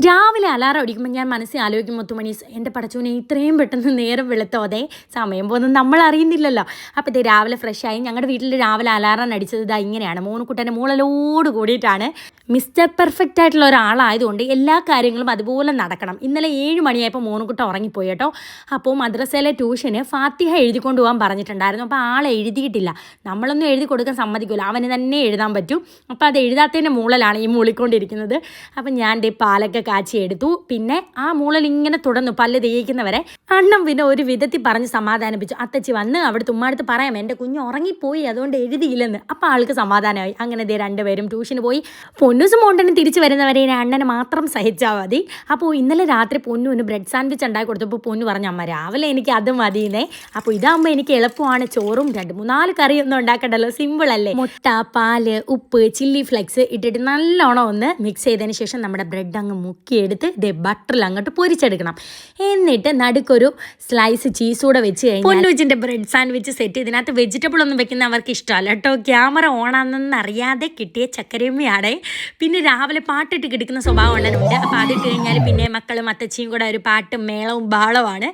രാം രാവിലെ അലാറം അടിക്കുമ്പോൾ ഞാൻ മനസ്സിൽ ആലോചിക്കും മുത്തുമണി എന്റെ പടച്ചോനെ ഇത്രയും പെട്ടെന്ന് നേരം വെളുത്തോതെ സമയം പോകുന്നത് നമ്മൾ അറിയുന്നില്ലല്ലോ. അപ്പോൾ ഇത് രാവിലെ ഫ്രഷ് ആയി ഞങ്ങളുടെ വീട്ടിൽ രാവിലെ അലാറം അടിച്ചത്. ഇതാ ഇങ്ങനെയാണ്. മൂന്നുകുട്ടന്റെ മൂളലോട് കൂടിയിട്ടാണ് മിസ്റ്റർ പെർഫെക്റ്റ് ആയിട്ടുള്ള ഒരാളായതുകൊണ്ട് എല്ലാ കാര്യങ്ങളും അതുപോലെ നടക്കണം. ഇന്നലെ ഏഴ് മണിയായപ്പോൾ മൂന്നുകുട്ട ഉറങ്ങിപ്പോയി കേട്ടോ. അപ്പോൾ മദ്രസയിലെ ട്യൂഷന് ഫാത്തിഹ എഴുതിക്കൊണ്ട് പോകാൻ പറഞ്ഞിട്ടുണ്ടായിരുന്നു. അപ്പോൾ ആളെ എഴുതിയിട്ടില്ല. നമ്മളൊന്നും എഴുതി കൊടുക്കാൻ സമ്മതിക്കില്ല അവന് തന്നെ എഴുതാൻ പറ്റും. അപ്പോൾ അത് എഴുതാത്തതിന്റെ മൂളലാണ് ഈ മൂളിക്കൊണ്ടിരിക്കുന്നത്. അപ്പം ഞാൻ ദേ പാലൊക്കെ കാച്ചി എടുത്തു. പിന്നെ ആ മൂളൽ ഇങ്ങനെ തുടർന്നു. പല്ല് തേയിക്കുന്നവരെ അണ്ണം പിന്നെ ഒരു വിധത്തിൽ പറഞ്ഞ് സമാധാനിപ്പിച്ചു. അത്തച്ചി വന്ന് അവിടെ തുമ്മാടുത്ത് പറയാം എന്റെ കുഞ്ഞ് ഉറങ്ങിപ്പോയി അതുകൊണ്ട് എഴുതിയില്ലെന്ന്. അപ്പം ആൾക്ക് സമാധാനമായി. അങ്ങനെ ദേ രണ്ടുപേരും ട്യൂഷന് പോയി. പൊന്നുസും മോണ്ടനും തിരിച്ചു വരുന്നവരെ അണ്ണനെ മാത്രം സഹിച്ചാൽ മതി. അപ്പോൾ ഇന്നലെ രാത്രി പൊന്നുവിന് ബ്രെഡ് സാൻഡ്വിച്ച് ഉണ്ടാക്കി കൊടുത്തപ്പോൾ പൊന്നു പറഞ്ഞു അമ്മ രാവിലെ എനിക്ക് അത് മതിയെന്നേ. അപ്പോൾ ഇതാകുമ്പോൾ എനിക്ക് എളുപ്പമാണ് ചോറും രണ്ട് മൂന്നാൽ കറിയൊന്നും ഉണ്ടാക്കണ്ടല്ലോ. സിമ്പിൾ അല്ലേ? മുട്ട പാൽ ഉപ്പ് ചില്ലി ഫ്ലെക്സ് ഇട്ടിട്ട് നല്ലോണം ഒന്ന് മിക്സ് ചെയ്തതിന് ശേഷം നമ്മുടെ ബ്രെഡ് അങ്ങ് മുക്കിയെടുത്ത്. ഇതേ ബട്ടറിൽ അങ്ങോട്ട് പൊരിച്ചെടുക്കണം. എന്നിട്ട് നടുക്കൊരു സ്ലൈസ് ചീസ് കൂടെ വെച്ച് കഴിഞ്ഞാൽ ബ്രെഡ് സാൻഡ്വിച്ച് സെറ്റ് ഇതിനകത്ത് വെജിറ്റബിൾ ഒന്നും വെക്കുന്ന അവർക്ക് ഇഷ്ടമല്ല കേട്ടോ. ക്യാമറ ഓണാണെന്ന് അറിയാതെ കിട്ടിയ ചക്കരമ്മയാണ് പിന്നെ രാവിലെ പാട്ടിട്ട് കിടക്കുന്ന സ്വഭാവം ഉണ്ടെന്നുണ്ട് അപ്പോൾ അതിട്ട് കഴിഞ്ഞാൽ പിന്നെ മക്കളും അത്തച്ചിയും കൂടെ ഒരു പാട്ടും മേളവും ബാളവുമാണ്